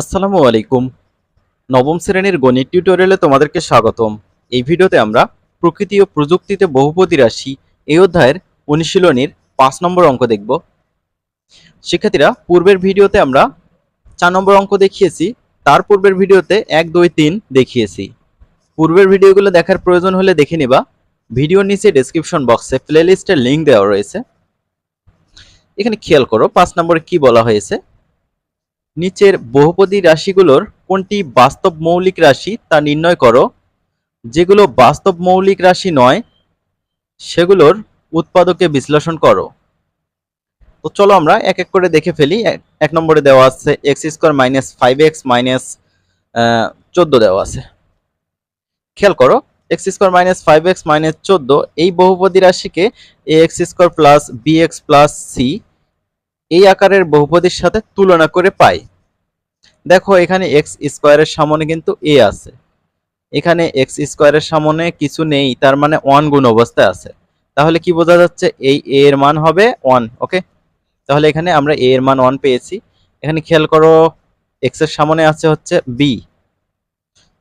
আসসালামু আলাইকুম। নবম শ্রেণির গণিত টিউটোরিয়ালে তোমাদেরকে স্বাগতম। এই ভিডিওতে আমরা প্রকৃতি ও প্রযুক্তিতে বহুপদী রাশি এই অধ্যায়ের অনুশীলনীর পাঁচ নম্বর অঙ্ক দেখব। শিক্ষার্থীরা, পূর্বের ভিডিওতে আমরা চার নম্বর অঙ্ক দেখিয়েছি, তার পূর্বের ভিডিওতে এক, দুই, তিন দেখিয়েছি। পূর্বের ভিডিওগুলো দেখার প্রয়োজন হলে দেখে নিবা। ভিডিওর নিচে ডেসক্রিপশন বক্সে প্লেলিস্টের লিঙ্ক দেওয়া রয়েছে। এখানে খেয়াল করো, পাঁচ নম্বরে কি বলা হয়েছে? নিচের বহুপদী রাশিগুলোর কোনটি বাস্তব মৌলিক রাশি তা নির্ণয় করো। যেগুলো বাস্তব মৌলিক রাশি নয়, সেগুলোর উৎপাদকে বিশ্লেষণ করো। তো চলো আমরা এক এক করে দেখে ফেলি। এক- নম্বরে দেওয়া আছে x square minus five x minus চোদ্দ দেওয়া আছে। খেয়াল করো, x square minus five x minus চোদ্দ এই বহুপদী রাশিকে a x square plus b x plus c এই আকারের বহুপদীর সাথে তুলনা করে পাই। দেখো, এখানে এক্স স্কোয়ারের সামনে কিন্তু এ আছে। এখানে এক্স স্কোয়ারের সামনে কিছু নেই, তার মানে ওয়ান গুণ অবস্থায় আছে। তাহলে কি বোঝা যাচ্ছে? এই এ এর মান হবে ওয়ান ওকে তাহলে এখানে আমরা এ এর মান ওয়ান পেয়েছি। এখানে খেয়াল করো এক্সের সামনে আছে হচ্ছে বি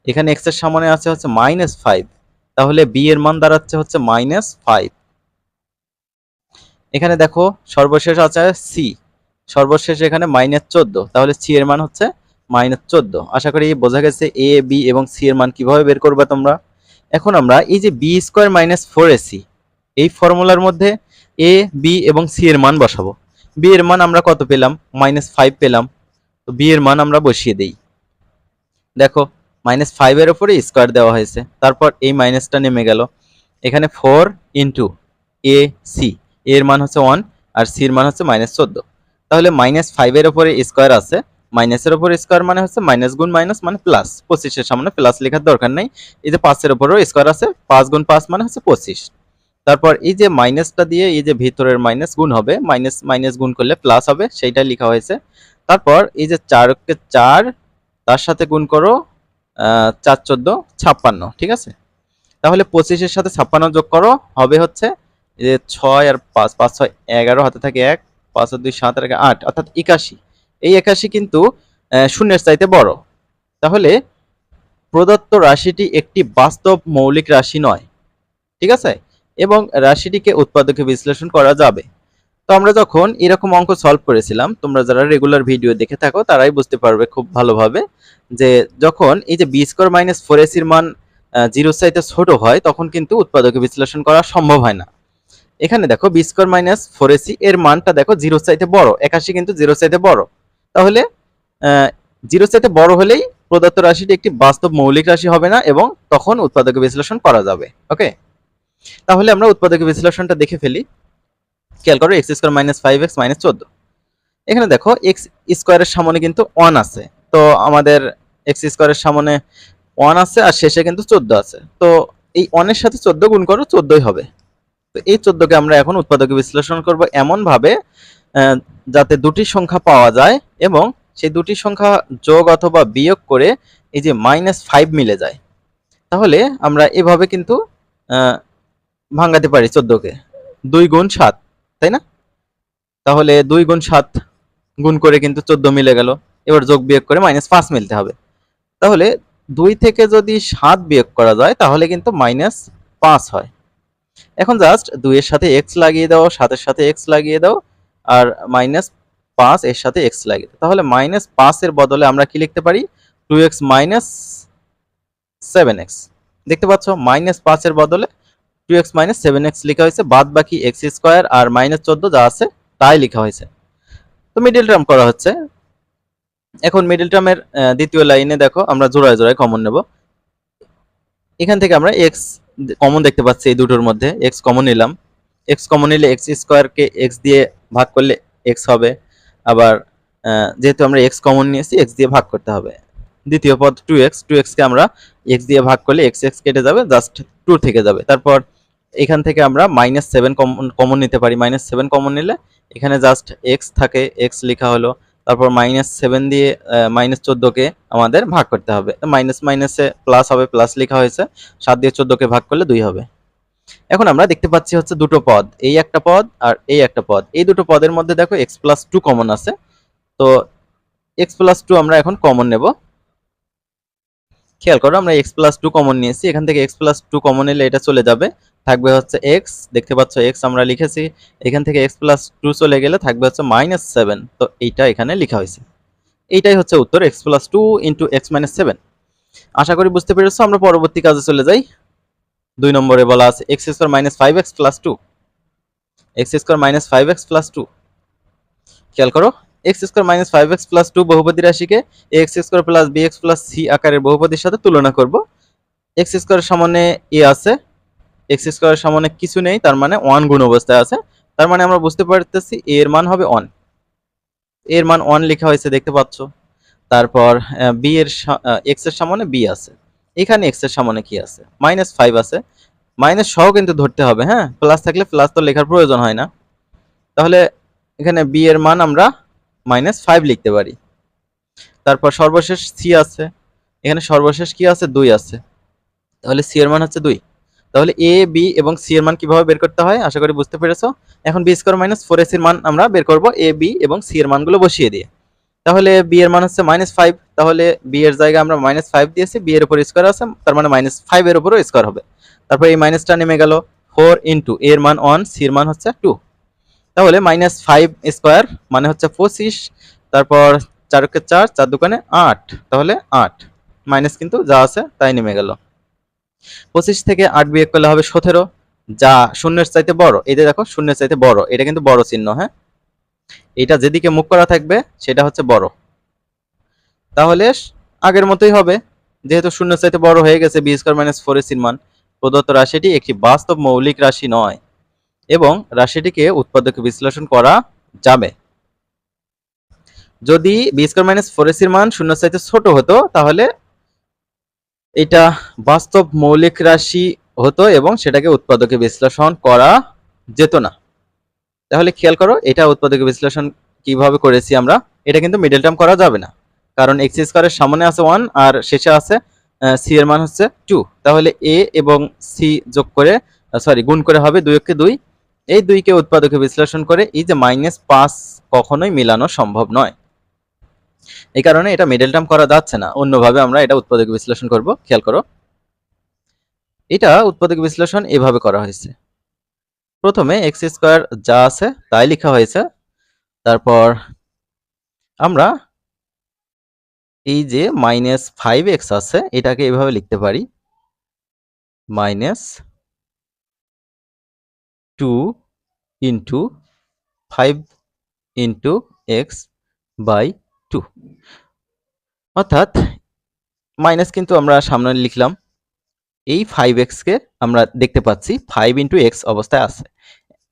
এখানে এক্সের সামনে আছে হচ্ছে মাইনাস ফাইভ তাহলে বি এর মান দাঁড়াচ্ছে হচ্ছে মাইনাস ফাইভ এখানে দেখো সর্বশেষ আছে সি সর্বশেষ এখানে মাইনাস চোদ্দ। তাহলে সি এর মান হচ্ছে মাইনাস চোদ্দ। আশা করি বোঝা গেছে এ বি এবং সি এর মান কীভাবে বের করবে তোমরা? এখন আমরা এই যে b square minus four ac এই ফর্মুলার মধ্যে এ বি এবং সি এর মান বসাবো। বি এর মান আমরা কত পেলাম? মাইনাস ফাইভ পেলাম। তো বি এর মান আমরা বসিয়ে দেই। দেখো মাইনাস ফাইভের ওপরে স্কোয়ার দেওয়া হয়েছে। তারপর এই মাইনাসটা নেমে গেল। এখানে ফোর ইন্টু এ সি এর মান হচ্ছে ওয়ান আর সির মান হচ্ছে মাইনাস চোদ্দ। তাহলে মাইনাস ফাইভের ওপরে স্কোয়ার আছে মাইনাসের ওপর স্কোয়ার মানে হচ্ছে মাইনাস গুণ মাইনাস মানে প্লাস পঁচিশের সামনে প্লাস লেখার দরকার নেই। এই যে পাঁচের ওপরও স্কোয়ার আছে, পাঁচ গুণ পাঁচ মানে হচ্ছে পঁচিশ। তারপর এই যে মাইনাসটা দিয়ে এই যে ভিতরের মাইনাস গুণ হবে মাইনাস মাইনাস গুণ করলে প্লাস হবে সেইটা লেখা হয়েছে। তারপর এই যে চারকে চার, তার সাথে গুণ করো চার চোদ্দ, ছাপ্পান্ন, ঠিক আছে? তাহলে পঁচিশের সাথে ছাপ্পান্ন যোগ করো, হবে হচ্ছে যে ছয় আর পাঁচ পাঁচ, ছয়, এগারো, হাতে থাকে এক, পাঁচ দুই, সাত, আর আট, অর্থাৎ একাশি। এই একাশি কিন্তু শূন্যের চাইতে বড়। তাহলে প্রদত্ত রাশিটি একটি বাস্তব মৌলিক রাশি নয়। ঠিক আছে? এবং রাশিটিকে উৎপাদকে বিশ্লেষণ করা যাবে। তো আমরা যখন এরকম অঙ্ক সলভ করেছিলাম, তোমরা যারা রেগুলার ভিডিও দেখে থাকো, তারাই বুঝতে পারবে খুব ভালোভাবে যে যখন এই যে বি স্কোয়ার মাইনাস ফোর এসির মান জিরো চাইতে ছোট হয়, তখন কিন্তু উৎপাদকে বিশ্লেষণ করা সম্ভব হয় না। এখানে দেখো b square minus four ac এর মানটা দেখো জিরো চাইতে বড়, একাশি কিন্তু জিরো চাইতে বড়। তাহলে জিরো চাইতে বড় হলেই প্রদত্ত রাশিটি একটি বাস্তব মৌলিক রাশি হবে না এবং তখন উৎপাদকে বিশ্লেষণ করা যাবে ওকে তাহলে আমরা উৎপাদকে বিশ্লেষণটা দেখে ফেলি। খেয়াল করো x square minus five x minus চোদ্দ। এখানে দেখো এক্স স্কোয়ারের সামনে কিন্তু ওয়ান আছে। তো আমাদের এক্স স্কোয়ারের সামনে ওয়ান আছে, আর শেষে কিন্তু চোদ্দ আছে। তো এই ওয়ানের সাথে চোদ্দ গুণ করো, চোদ্দই হবে। তো এই চোদ্দকে আমরা এখন উৎপাদকে বিশ্লেষণ করব এমন ভাবে যাতে দুটি সংখ্যা পাওয়া যায় এবং সেই দুটি সংখ্যা যোগ অথবা বিয়োগ করে এই যে মাইনাস ফাইভ মিলে যায়। তাহলে আমরা এভাবে কিন্তু ভাঙাতে পারি চোদ্দকে। দুই গুণ সাত, তাই না? তাহলে দুই গুণ সাত গুণ করে কিন্তু চোদ্দ মিলে গেল। এবার যোগ বিয়োগ করে মাইনাস পাঁচ মিলতে হবে। তাহলে দুই থেকে যদি সাত বিয়োগ করা যায়, তাহলে কিন্তু মাইনাস পাঁচ হয়। এখন জাস্ট দুইয়ের সাথে এক্স লাগিয়ে দাও, সাতের সাথে এক্স লাগিয়ে দাও, আর মাইনাস পাঁচ এর সাথে এক্স লাগিয়ে দাও। তাহলে মাইনাস পাঁচের বদলে আমরা কি লিখতে পারি? Two x minus seven x দেখতে পাচ্ছ মাইনাস পাঁচের বদলে two x minus seven x লেখা হয়েছে বাদ বাকি এক্স স্কোয়ার আর মাইনাস চোদ্দ যা আছে তাই লেখা হয়েছে। তো মিডিল টার্ম করা হচ্ছে। এখন মিডিল টার্মের দ্বিতীয় লাইনে দেখো, আমরা জোড়ায় জোড়ায় কমন নেব। এখান থেকে আমরা এক্স কমন দেখতে পাচ্ছি এই দুটোর মধ্যে এক্স কমন নিলাম। এক্স কমন নিলে এক্স স্কোয়ারকে এক্স দিয়ে ভাগ করলে এক্স হবে। আবার যেহেতু আমরা এক্স কমন নিয়েছি এক্স দিয়ে ভাগ করতে হবে। দ্বিতীয় পদ টু এক্স টু এক্সকে আমরা এক্স দিয়ে ভাগ করলে এক্স এক্স কেটে যাবে জাস্ট টু থেকে যাবে। তারপর এখান থেকে আমরা মাইনাস সেভেন কমন কমন নিতে পারি। মাইনাস সেভেন কমন নিলে এখানে জাস্ট এক্স থাকে এক্স লেখা হলো। তারপর মাইনাস সেভেন দিয়ে মাইনাস চোদ্দোকে আমাদের ভাগ করতে হবে। মাইনাস মাইনাসে প্লাস হবে প্লাস লেখা হয়েছে, সাত দিয়ে চোদ্দোকে ভাগ করলে দুই হবে। এখন আমরা দেখতে পাচ্ছি হচ্ছে দুটো পদ, এই একটা পদ আর এই একটা পদ। এই দুটো পদের মধ্যে দেখো এক্স প্লাস টু কমন আছে। তো এক্স প্লাস টু আমরা এখন কমন নেব। খেয়াল করো, আমরা এক্স প্লাস টু কমন নিয়েছি। এখান থেকে এক্স প্লাস টু কমন এলে এটা চলে যাবে। থাকবে হচ্ছে এক্স দেখতে পাচ্ছ এক্স আমরা লিখেছি, এখান থেকে এক্স প্লাস টু চলে গেলে থাকবে হচ্ছে মাইনাস সেভেন তো এইটা এখানে লেখা হয়েছে। এইটাই হচ্ছে উত্তর x plus two into x minus seven আশা করি বুঝতে পেরেছ, আমরা পরবর্তী কাজে চলে যাই। দুই নম্বরে বলা আছে x square minus five x plus two x square minus five x plus two খেয়াল করো x square minus five x plus two বহুপদী রাশিকে x square plus b x plus c আকারের বহুপদীর সাথে তুলনা করব। এক্স স্কোয়ারের সামনে এ আছে এক্স স্কোয়ারের সামনে কিছু নেই, তার মানে ওয়ান গুণ অবস্থায় আছে। তার মানে আমরা বুঝতে পারতেছি এর মান হবে ওয়ানের মান ওয়ান লেখা হয়েছে, দেখতে পাচ্ছ? তারপর বি এর এক্সের সামনে বি আছে। এখানে এক্সের সামনে কি আছে? মাইনাস ফাইভ আছে। মাইনাস সহ কিন্তু ধরতে হবে হ্যাঁ? প্লাস থাকলে প্লাস তো লেখার প্রয়োজন হয় না। তাহলে এখানে বি এর মান আমরা মাইনাস ফাইভ লিখতে পারি। তারপর সর্বশেষ সি আছে। এখানে সর্বশেষ কি আছে? দুই আছে। তাহলে সি এর মান হচ্ছে দুই। তাহলে এ বি এবং সি এর মান কীভাবে বের করতে হয়? আশা করি বুঝতে পেরেছ। এখন b square minus four ac এর মান আমরা বের করব এ বি এবং সি এর মানগুলো বসিয়ে দিয়ে। তাহলে বি এর মান হচ্ছে মাইনাস ফাইভ তাহলে বি এর জায়গায় আমরা মাইনাস ফাইভ দিয়েছি বি এর উপর স্কোয়ার আছে, তার মানে মাইনাস ফাইভ এর উপরও স্কোয়ার হবে। তারপর এই মাইনাসটা নেমে গেল ফোর ইন্টু এর মান ওয়ান সি এর মান হচ্ছে টু তাহলে মাইনাস ফাইভ স্কোয়ার মানে হচ্ছে পঁচিশ, তারপর চারকে চার চার দোকানে আট, তাহলে আট। মাইনাস কিন্তু যা আছে তাই নেমে গেল। পঁচিশ থেকে আট বিয়োগ করলে হবে সতেরো, যা শূন্যের চাইতে বড়। যে দেখো, শূন্যের চাইতে বড়। এটা কিন্তু বড় চিহ্ন হ্যাঁ? এটা যেদিকে মুখ করা থাকবে, সেটা হচ্ছে বড়। তাহলে আগের মতোই হবে। যেহেতু শূন্য চাইতে বড় হয়ে গেছে, বি স্কোয়ার মাইনাস ফোর এর মান প্রদত্ত রাশিটি একটি বাস্তব মৌলিক রাশি নয়। এবং রাশিটিকে উৎপাদকে বিশ্লেষণ করা যাবে। যদি বি স্কোয়ার মাইনাস ফোর এর মান শূন্য চাইতে ছোট হতো, তাহলে এটা বাস্তব মৌলিক রাশি হতো এবং সেটাকে উৎপাদকে বিশ্লেষণ করা যেত না। তাহলে খেয়াল করো, এটা উৎপাদকে বিশ্লেষণ কীভাবে করেছি আমরা, এটা কিন্তু মিডল টার্ম করা যাবে না। কারণ এক্স স্কোয়ারের সামনে আছে ওয়ান আর শেষে আছে সি এর মান হচ্ছে টু তাহলে এ এবং সি যোগ করে সরি গুণ করে হবে দুই একে দুই। এই দুইকে উৎপাদকে বিশ্লেষণ করে এই যে মাইনাস পাঁচ কখনোই মিলানো সম্ভব নয়। এই কারণে এটা মিডল টার্ম করা যাচ্ছে না। অন্যভাবে আমরা এটা উৎপাদক বিশ্লেষণ করব। খেয়াল করো। এটা উৎপাদক বিশ্লেষণ এভাবে করা হয়েছে। প্রথমে এক্স স্কোয়ার যা আছে তাই লেখা হয়েছে। তারপর আমরা এই যে মাইনাস ফাইভ এক্স আছে, এটাকে এভাবে লিখতে পারি। Minus two into five into x by two অর্থাৎ মাইনাস কিন্তু আমরা সামনে লিখলাম। এই ফাইভ এক্সকে আমরা দেখতে পাচ্ছি ফাইভ ইন্টু এক্স অবস্থায় আছে।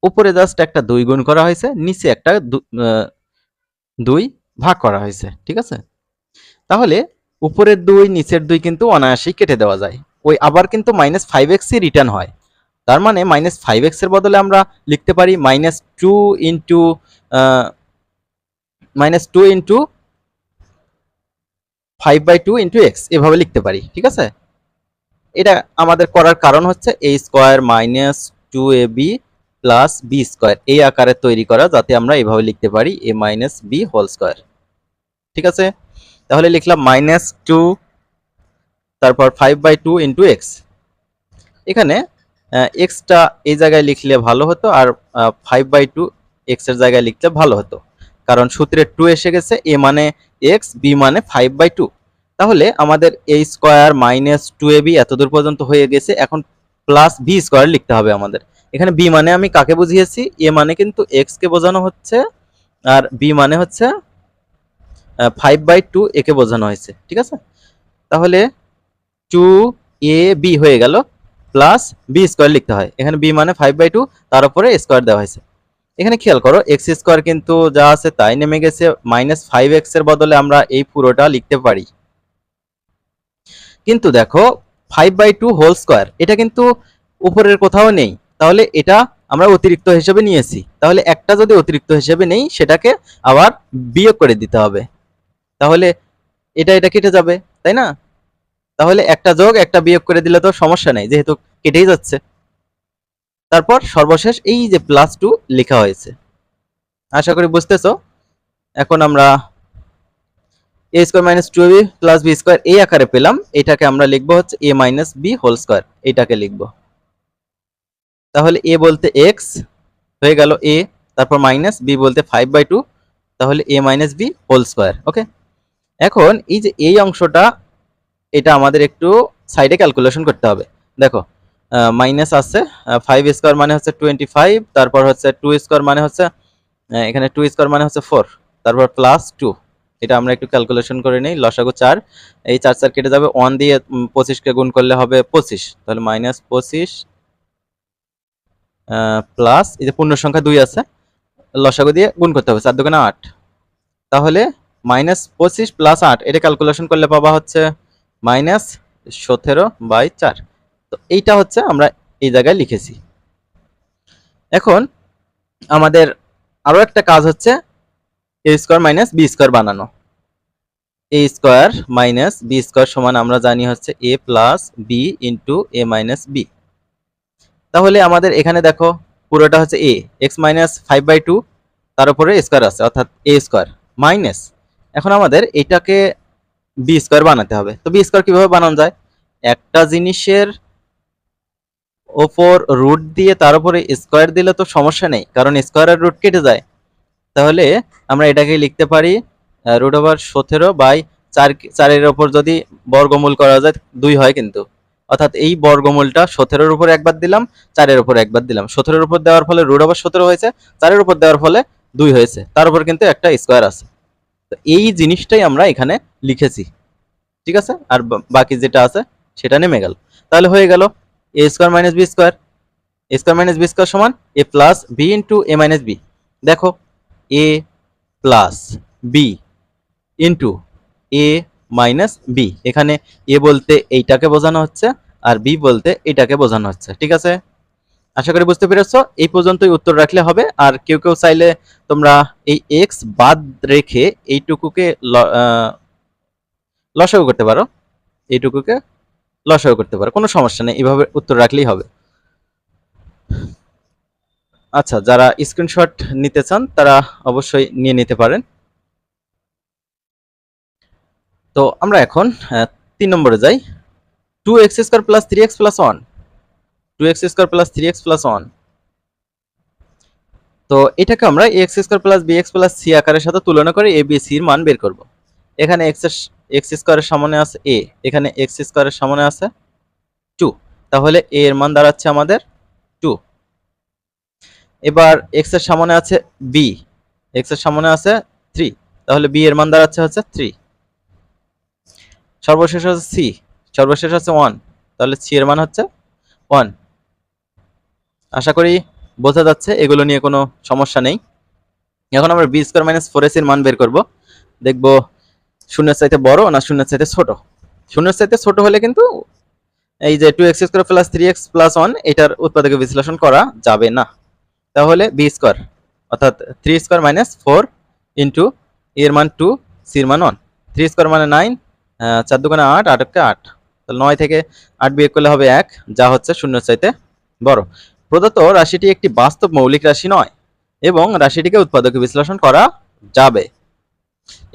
উপরে জাস্ট একটা দুই গুণ করা হয়েছে, নিচে একটা দুই ভাগ করা হয়েছে, ঠিক আছে? তাহলে উপরের দুই, নিচের দুই কিন্তু অনায়াসেই কেটে দেওয়া যায়। ওই আবার কিন্তু মাইনাস ফাইভ এক্সই রিটার্ন হয়। তার মানে মাইনাস ফাইভ এক্সের বদলে আমরা লিখতে পারি minus two into minus two into five by two into x এভাবে লিখতে পারি, ঠিক আছে? এটা আমাদের করার কারণ হচ্ছে a square minus two a b plus b square এই আকারে তৈরি করা যাতে আমরা এভাবে লিখতে পারি a minus b whole square ঠিক আছে? তাহলে লিখলাম মাইনাস টু তারপর five by two into x এখানে এক্সটা এই জায়গায় লিখলে ভালো হতো আর ফাইভ বাই টু এক্সের জায়গায় লিখলে ভালো হতো। কারণ সূত্রে টু এসে গেছে এ মানে এক্স বি মানে ফাইভ বাই টু তাহলে আমাদের a square minus two a b এতদূর পর্যন্ত হয়ে গেছে, এখন প্লাস বি স্কোয়ার লিখতে হবে আমাদের। এখানে বি মানে আমি কাকে বুঝিয়েছি? এ মানে কিন্তু এক্স কে বোঝানো হচ্ছে, আর বি মানে হচ্ছে ফাইভ বাই টু একে বোঝানো হয়েছে, ঠিক আছে? তাহলে টু এ বি হয়ে গেল প্লাস বি স্কোয়ার লিখতে হয়। এখানে বি মানে ফাইভ বাই টু তার উপরে স্কোয়ার দেওয়া হয়েছে। এখানে খেয়াল করো এক্স স্কোয়ার কিন্তু যা আছে তাই নেমে গেছে মাইনাস ফাইভ এক্সের বদলে আমরা এই পুরোটা লিখতে পারি। কিন্তু দেখো five by two whole square এটা কিন্তু উপরের কোথাও নেই। তাহলে এটা আমরা অতিরিক্ত হিসেবে নিয়েছি। তাহলে একটা যদি অতিরিক্ত হিসেবে নেই, সেটাকে আবার বিয়োগ করে দিতে হবে। তাহলে এটা এটা কেটে যাবে, তাই না? তাহলে একটা যোগ, একটা বিয়োগ করে দিলে তো সমস্যা নেই, যেহেতু কেটেই যাচ্ছে। তারপর সর্বশেষ এই যে প্লাস টু লেখা হয়েছে। আশা করি বুঝতেছো? এখন আমরা a square minus two b plus b square এই আকারে পেলাম। এটাকে আমরা লিখব হচ্ছে a minus b whole square এটাকে লিখব। তাহলে এ বলতে এক্স হয়ে গেল এ তারপর মাইনাস বি বলতে ফাইভ বাই টু তাহলে a minus b whole square okay এখন এই যে এই অংশটা, এটা আমাদের একটু সাইডে ক্যালকুলেশন করতে হবে। দেখো মাইনাস আছে ফাইভ স্কোয়ার মানে হচ্ছে টোয়েন্টি ফাইভ তারপর হচ্ছে টু স্কোয়ার মানে হচ্ছে এখানে টু স্কোয়ার মানে হচ্ছে ফোর তারপর প্লাস টু এটা আমরা একটু ক্যালকুলেশন করে নিই। লসাগু চার, এই চার চার কেটে যাবে ওয়ান দিয়ে পঁচিশকে গুণ করলে হবে পঁচিশ। তাহলে মাইনাস পঁচিশ প্লাস এই যে পূর্ণ সংখ্যা দুই আছে, লসাগু দিয়ে গুণ করতে হবে, চার দোকানে আট। তাহলে মাইনাস পঁচিশ প্লাস আট, এটা ক্যালকুলেশন করলে পাবা হচ্ছে মাইনাস সতেরো বাই চার। তো এইটা হচ্ছে আমরা এই জায়গায় লিখেছি। এখন আমাদের আরও একটা কাজ হচ্ছে a square minus b square বানানো। A square minus b square সমান আমরা জানি হচ্ছে a plus b into a minus b তাহলে আমাদের এখানে দেখো, পুরোটা হচ্ছে a x minus five by two তার উপরে স্কোয়ার আছে, অর্থাৎ এ স্কোয়ার মাইনাস এখন আমাদের এটাকে বি স্কোয়ার বানাতে হবে। তো বি স্কোয়ার কীভাবে বানানো যায়? একটা জিনিসের ওপর রুট দিয়ে তার উপরে স্কোয়ার দিলে তো সমস্যা নেই, কারণ স্কোয়ারের রুট কেটে যায়। তাহলে আমরা এটাকে লিখতে পারি রুট ওভার সতেরো বাই চার চারের ওপর যদি বর্গমূল করা যায়, দুই হয় কিন্তু। অর্থাৎ এই বর্গমূলটা সতেরোর উপর একবার দিলাম, চারের উপর একবার দিলাম। সতেরোর উপর দেওয়ার ফলে রুট ওভার সতেরো হয়েছে, চারের উপর দেওয়ার ফলে দুই হয়েছে। তার উপর কিন্তু একটা স্কোয়ার আছে। তো এই জিনিসটাই আমরা এখানে লিখেছি। ঠিক আছে? আর বাকি যেটা আছে, সেটা নেমে গেল। তাহলে হয়ে গেল a square minus b square square minus b square সমান a plus b into a minus b দেখো a plus b into a minus b এখানে এ বলতে এইটাকে বোঝানো হচ্ছে আর বি বলতে এটাকে বোঝানো হচ্ছে, ঠিক আছে? আশা করি বুঝতে পেরেছ, এই পর্যন্তই উত্তর রাখলে হবে। আর কেউ কেউ চাইলে তোমরা এই এক্স বাদ রেখে এইটুকুকে লসাগু করতে পারো। এইটুকুকে লসাগু করতে পারো, কোনো সমস্যা নেই, এইভাবে উত্তর রাখলেই হবে। আচ্ছা যারা স্ক্রিনশট নিতে চান, তারা অবশ্যই নিয়ে নিতে পারেন। তো আমরা এখন তিন নম্বরে যাই। Two x square plus three x plus one two x square plus three x plus one তো এটাকে আমরা x square plus b x plus c আকারের সাথে তুলনা করে এ বি সির মান বের করব। এখানে এক্স এক্স স্কোয়ারের সামনে আছে এ এখানে এক্স স্কোয়ারের সামনে আছে টু তাহলে এ এর মান দাঁড়াচ্ছে আমাদের এবার এক্সের সামনে আছে বি এক্সের সামনে আছে থ্রি তাহলে বি এর মান দাঁড়াচ্ছে হচ্ছে থ্রি সর্বশেষ হচ্ছে সি সর্বশেষ হচ্ছে ওয়ান তাহলে সি এর মান হচ্ছে ওয়ান আশা করি বোঝা যাচ্ছে, এগুলো নিয়ে কোনো সমস্যা নেই। এখন আমরা বি স্কোয়ার মাইনাস ফোর এর মান বের করব। দেখব শূন্যের চাইতে বড় না শূন্যের চাইতে ছোট। শূন্যের চাইতে ছোট হলে কিন্তু এই যে two x square plus three x plus one এটার উৎপাদকে বিশ্লেষণ করা যাবে না। তাহলে বি স্কোয়ার অর্থাৎ three square minus four into এর মান টু সির মান ওয়ান থ্রি স্কোয়ার মানে নাইন চার দোকানে আট আটকে আট। তাহলে নয় থেকে আট বিয়োগ করলে হবে এক, যা হচ্ছে শূন্য চাইতে বড়। প্রদত্ত রাশিটি একটি বাস্তব মৌলিক রাশি নয়, এবং রাশিটিকে উৎপাদকে বিশ্লেষণ করা যাবে।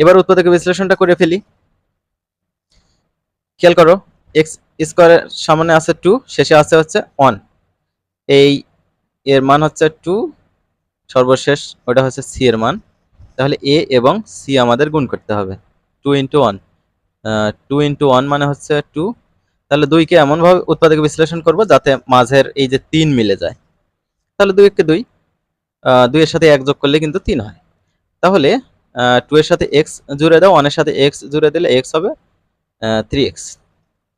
এবার উৎপাদকে বিশ্লেষণটা করে ফেলি। খেয়াল করো এক্স স্কোয়ারের সামনে আছে টু শেষে আছে হচ্ছে ওয়ান এই এর মান হচ্ছে টু সর্বশেষ ওটা হচ্ছে সি এর মান। তাহলে এ এবং সি আমাদের গুণ করতে হবে। Two into one two into one মানে হচ্ছে টু তাহলে দুইকে এমনভাবে উৎপাদকে বিশ্লেষণ করব যাতে মাঝের এই যে তিন মিলে যায়। তাহলে দুই একে দুই দুইয়ের সাথে এক যোগ করলে কিন্তু তিন হয়। তাহলে টু এর সাথে এক্স জুড়ে দাও ওয়ানের সাথে এক্স জুড়ে দিলে এক্স হবে থ্রি এক্স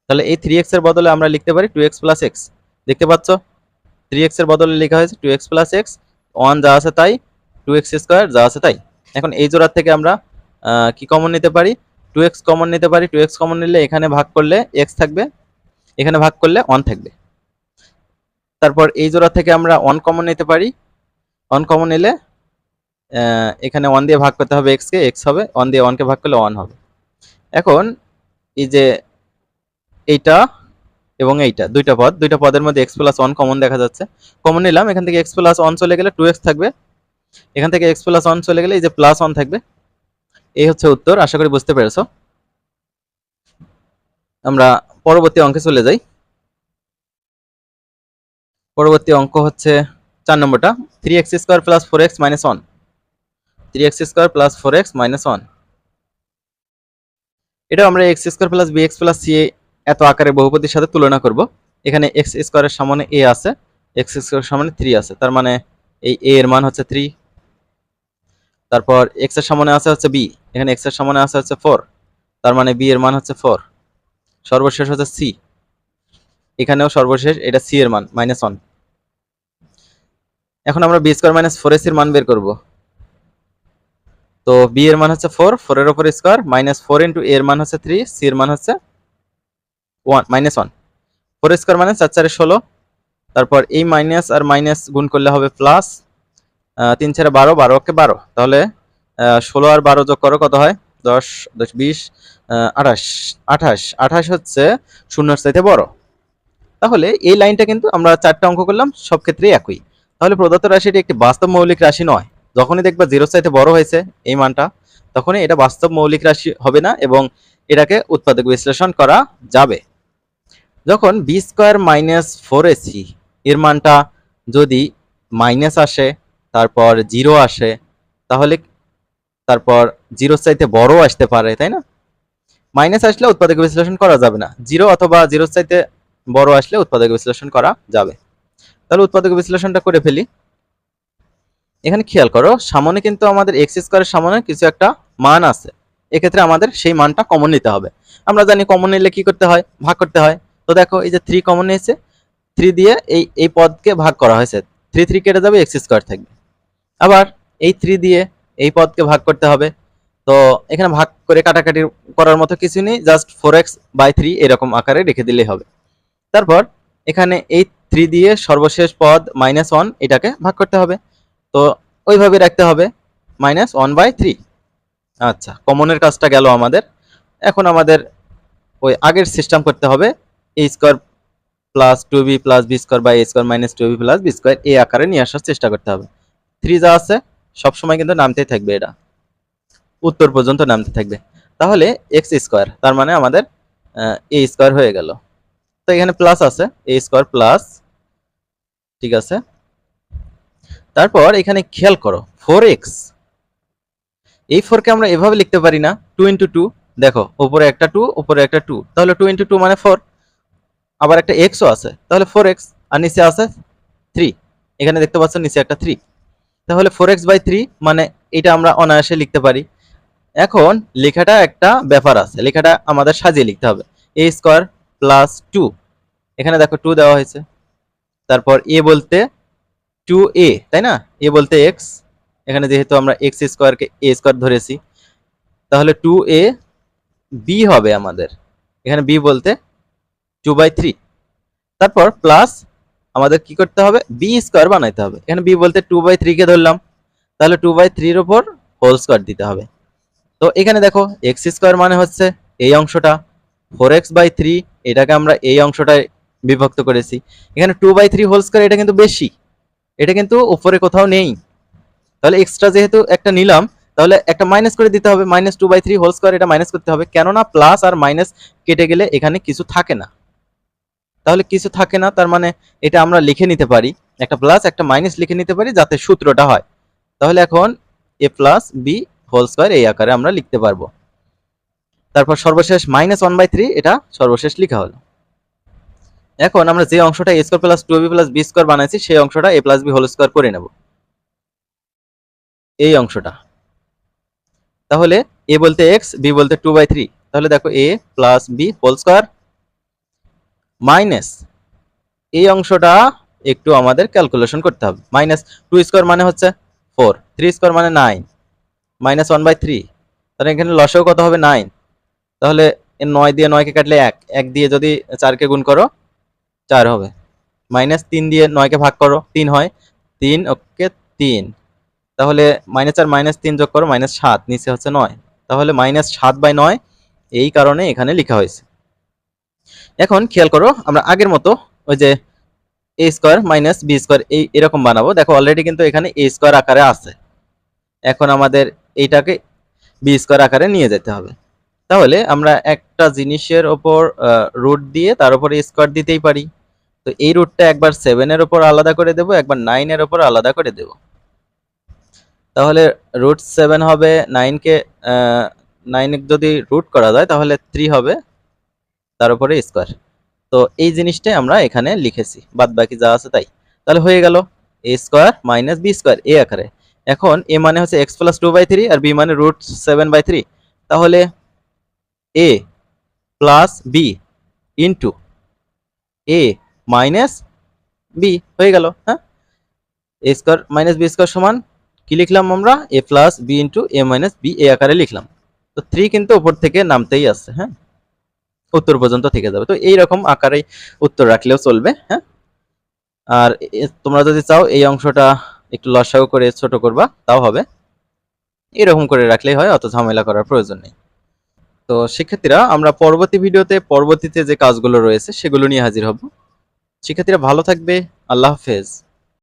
তাহলে এই থ্রি এক্সের বদলে আমরা লিখতে পারি টু এক্স প্লাস এক্স দেখতে পাচ্ছ? থ্রি এক্সের বদলে লেখা হয়েছে two x plus x one যা আছে তাই টু এক্স স্কোয়ার যা আছে তাই। এখন এই জোড়ার থেকে আমরা কি কমন নিতে পারি? টু এক্স কমন নিতে পারি। টু এক্স কমন নিলে এখানে ভাগ করলে এক্স থাকবে, এখানে ভাগ করলে ওয়ান থাকবে। তারপর এই জোড়া থেকে আমরা ওয়ান কমন নিতে পারি। ওয়ান কমন নিলে এখানে ওয়ান দিয়ে ভাগ করতে হবে এক্স কে এক্স হবে ওয়ান দিয়ে ওয়ানকে ভাগ করলে ওয়ান হবে। এখন এই যে, এইটা এবং এইটা, দুইটা পদ, দুইটা পদের মধ্যে এক্স প্লাস ওয়ান কমন দেখা যাচ্ছে। কমন নিলাম, এখান থেকে এক্স প্লাস ওয়ান চলে গেলে টু এক্স থাকবে। এখান থেকে এক্স প্লাস ওয়ান চলে গেলে এই যে প্লাস ওয়ান থাকবে। এই হচ্ছে উত্তর, আশা করি বুঝতে পেরেছ। আমরা পরবর্তী অঙ্কে চলে যাই। পরবর্তী অঙ্ক হচ্ছে চার নম্বরটা। Three x square plus four x minus one three x square plus four x minus one এটা আমরা x square plus b x plus c এত আকারে বহুপদীর সাথে তুলনা করব। এখানে এক্স স্কোয়ারের সামনে এ আছে এক্স স্কোয়ারের সামনে থ্রি আছে। তার মানে এই এ এর মান হচ্ছে থ্রি তারপর এক্সের সামনে আছে হচ্ছে বি এখানে এক্সের সামনে আছে হচ্ছে ফোর তার মানে বি এর মান হচ্ছে ফোর সর্বশেষ হচ্ছে সি এখানেও সর্বশেষ, এটা সি এর মান মাইনাস ওয়ান এখন আমরা বি স্কোয়ার মাইনাস ফোর এর মান বের করব। তো বি এর মান হচ্ছে ফোর ফোর এর উপর স্কোয়ার মাইনাস ফোর ইন্টু এর মান হচ্ছে থ্রি সি এর মান হচ্ছে one minus one four square মানে চার চারে ষোলো। তারপর এই মাইনাস আর মাইনাস গুণ করলে হবে প্লাস তিন চারে বারো বারো ওকে বারো। তাহলে ষোলো আর বারো যোগ করো কত হয়? দশ দশ, বিশ আঠাশ। আঠাশ আঠাশ হচ্ছে শূন্যর চাইতে বড়। তাহলে এই লাইনটা কিন্তু আমরা চারটা অঙ্ক করলাম, সব ক্ষেত্রেই একই। তাহলে প্রদত্ত রাশিটি একটি বাস্তব মৌলিক রাশি নয়। যখনই দেখবা জিরো চাইতে বড় হয়েছে এই মানটা, তখনই এটা বাস্তব মৌলিক রাশি হবে না এবং এটাকে উৎপাদক বিশ্লেষণ করা যাবে। যখন B square minus four AC এর মানটা যদি মাইনাস আসে, তারপর জিরো আসে, তাহলে তারপর জিরো চাইতে বড় আসতে পারে, তাই না? মাইনাস আসলে উৎপাদক বিশ্লেষণ করা যাবে না। জিরো অথবা জিরো চাইতে বড় আসলে উৎপাদক বিশ্লেষণ করা যাবে। তাহলে উৎপাদক বিশ্লেষণটা করে ফেলি। এখানে খেয়াল করো, সামনে কিন্তু আমাদের এক্স স্কোয়ারের সামনে কিছু একটা মান আছে। এক্ষেত্রে আমাদের সেই মানটা কমন নিতে হবে। আমরা জানি কমন নিলে কি করতে হয়? ভাগ করতে হয়। তো দেখো এই যে থ্রি কমন নিয়েছে। থ্রি দিয়ে এই এই পদকে ভাগ করা হয়েছে। থ্রি থ্রি কেটে যাবে এক্স স্কোয়ার থাকবে। আবার এই থ্রি দিয়ে এই পদকে ভাগ করতে হবে। তো এখানে ভাগ করে কাটাকাটি করার মতো কিছু নেই just four X by three এরকম আকারে রেখে দিলেই হবে। তারপর এখানে এই থ্রি দিয়ে সর্বশেষ পদ মাইনাস ওয়ান এটাকে ভাগ করতে হবে। তো ওইভাবে রাখতে হবে মাইনাস ওয়ান বাই থ্রি আচ্ছা কমনের কাজটা গেল আমাদের। এখন আমাদের ওই আগের সিস্টেম করতে হবে A square plus two B plus B square by A square minus two B plus B square এই আকারে নিয়ে আসার চেষ্টা করতে হবে। থ্রি যা আছে সবসময় কিন্তু নামতেই থাকবে এটা। উত্তর পর্যন্ত নামতে থাকবে। তাহলে এক্স স্কোয়ার তার মানে আমাদের এ স্কোয়ার হয়ে গেল। তো এখানে প্লাস আছে এ স্কোয়ার প্লাস ঠিক আছে। তারপর এখানে খেয়াল করো ফোর এক্স এই ফোরকে আমরা এভাবে লিখতে পারি না টু ইন্টু টু দেখো উপরে একটা টু উপরে একটা টু তাহলে টু ইন্টু টু মানে ফোর আবার একটা এক্সও আছে। তাহলে ফোর এক্স আর নিচে আছে থ্রি এখানে দেখতে পাচ্ছ নিচে একটা থ্রি তাহলে ফোর এক্স বাই থ্রি মানে এটা আমরা অনায়াসে লিখতে পারি। এখন লেখাটা একটা ব্যাপার আছে। লেখাটা আমাদের সাজিয়ে লিখতে হবে। এ স্কোয়ার প্লাস টু এখানে দেখো টু দেওয়া হয়েছে। তারপর এ বলতে টু এ তাই না? এ বলতে এক্স এখানে যেহেতু আমরা এক্স স্কোয়ারকে এ স্কোয়ার ধরেছি। তাহলে টু এ বি হবে আমাদের। এখানে বি বলতে টু বাই থ্রি তারপর প্লাস আমাদের কি করতে হবে? বি স্কোয়ার বানাইতে হবে। এখানে বি বলতে টু বাই থ্রিকে ধরলাম। তাহলে টু বাই থ্রির ওপর হোল স্কোয়ার দিতে হবে। তো এখানে দেখো এক্স স্কোয়ার মানে হচ্ছে এই অংশটা। ফোর এক্স বাই থ্রি এটাকে আমরা এই অংশটায় বিভক্ত করেছি। এখানে two by three whole square এটা কিন্তু বেশি। এটা কিন্তু উপরে কোথাও নেই। তাহলে এক্সট্রা যেহেতু একটা নিলাম, তাহলে একটা মাইনাস করে দিতে হবে। Minus two by three whole square এটা মাইনাস করতে হবে। কেননা প্লাস আর মাইনাস কেটে গেলে এখানে কিছু থাকে না। তাহলে কিছু থাকে না, তার মানে এটা আমরা লিখে নিতে পারি। একটা প্লাস একটা মাইনাস লিখে নিতে পারি যাতে সূত্রটা হয়। তাহলে এখন A plus B whole square এই আকারে আমরা লিখতে পারব। তারপর সর্বশেষ মাইনাস ওয়ান বাই থ্রি এটা সর্বশেষ লেখা হলো। এখন আমরা যে অংশটা A square plus two B plus B square বানাইছি, সেই অংশটা A plus B whole square করে নেব। এই অংশটা। তাহলে এ বলতে এক্স বি বলতে টু বাই থ্রি তাহলে দেখো A plus B whole square minus, এই অংশটা একটু আমাদের ক্যালকুলেশন করতে হবে। মাইনাস টু স্কোয়ার মানে হচ্ছে ফোর, থ্রি স্কোয়ার মানে nine, minus one by three, তাহলে এখানে লসেও কত হবে নাইন? তাহলে নয় দিয়ে নয়কে কাটলে এক এক দিয়ে যদি চারকে গুণ করো, চার হবে। মাইনাস তিন দিয়ে নয়কে ভাগ করো, তিন হয়, তিন ওকে তিন। তাহলে মাইনাস আর মাইনাস তিন যোগ করো, মাইনাস সাত, নিচে হচ্ছে নয়। তাহলে মাইনাস সাত বাই নয়, এই কারণে এখানে লেখা হয়েছে। এখন খেয়াল করো, আমরা আগের মতো ওই যে A square minus B square এই এরকম বানাবো। দেখো অলরেডি কিন্তু এখানে এ স্কোয়ার আকারে আছে। এখন আমাদের এইটাকে বি স্কোয়ার আকারে নিয়ে যেতে হবে। তাহলে আমরা একটা জিনিসের ওপর রুট দিয়ে তার উপরে স্কোয়ার দিতেই পারি। তো এই রুটটা একবার সেভেনের ওপর আলাদা করে দেব, একবার নাইনের ওপর আলাদা করে দেব। তাহলে রুট সেভেন হবে নাইনকে নাইন যদি রুট করা যায়, তাহলে থ্রি হবে। তার উপরে স্কোয়ার তো এই জিনিসটাই আমরা এখানে লিখেছি বাদ বাকি যা আছে তাই। তাহলে হয়ে গেল A square minus B square এ আকারে। এখন এ মানে হচ্ছে X plus two by three R B মানে রুট সেভেন বাই থ্রি তাহলে A plus B into A minus B হয়ে গেল হ্যাঁ? A square minus B square সমান কি লিখলাম আমরা? A plus B into A minus B এ আকারে লিখলাম। তো থ্রি কিন্তু উপর থেকে নামতেই আসছে হ্যাঁ? উত্তর পর্যন্ত থেকে যাবে। তো এইরকম আকারে উত্তর রাখলেও চলবে হ্যাঁ? আর তোমরা যদি চাও এই অংশটা একটু লসাগু করে ছোট করবা, তাও হবে। এরকম করে রাখলেই হয়, অত ঝামেলা করার প্রয়োজন নেই। তো শিক্ষার্থীরা, আমরা পরবর্তী ভিডিওতে, পরবর্তীতে যে কাজগুলো রয়েছে, সেগুলো নিয়ে হাজির হব। শিক্ষার্থীরা ভালো থাকবে, আল্লাহ হাফেজ।